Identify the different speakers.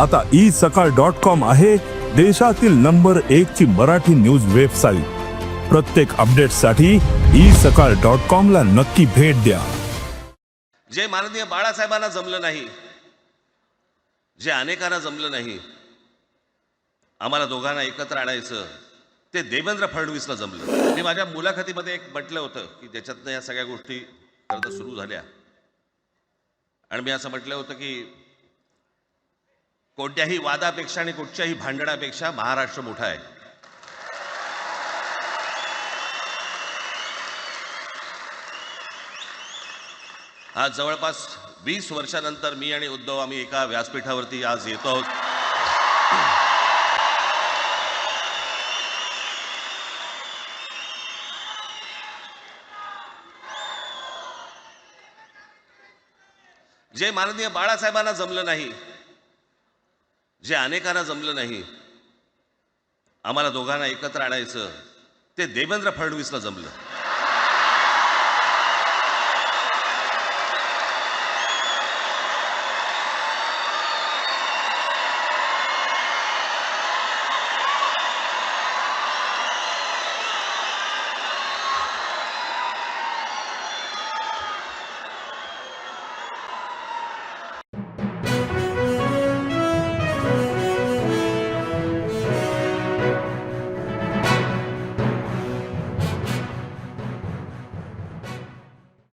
Speaker 1: आता ई सकाळ dot com आहे देशातील नंबर एक ची मराठी न्यूज वेबसाईट. प्रत्येक अपडेटसाठी ई सकाळ डॉट कॉम ला नक्की भेट द्या.
Speaker 2: जे माननीय बाळासाहेबांना जमलं नाही जे अनेकांना जमलं नाही आम्हाला दोघांना एकत्र आणायचं ते देवेंद्र फडणवीसला जमलं. मी माझ्या मुलाखतीमध्ये एक म्हटलं होतं की ज्याच्यातनं या सगळ्या गोष्टी खरं सुरू झाल्या. आणि मी असं म्हटलं होतं की कोणत्याही वादापेक्षा आणि कुठच्याही भांडणापेक्षा महाराष्ट्र मोठा आहे. आज जवळपास वीस वर्षानंतर मी आणि उद्धव आम्ही एका व्यासपीठावरती आज येतो आहोत. जे माननीय बाळासाहेबांना जमलं नाही जे अनेकांना जमलं नाही आम्हाला दोघांना एकत्र आणायचं ते देवेंद्र फडणवीसला जमलं.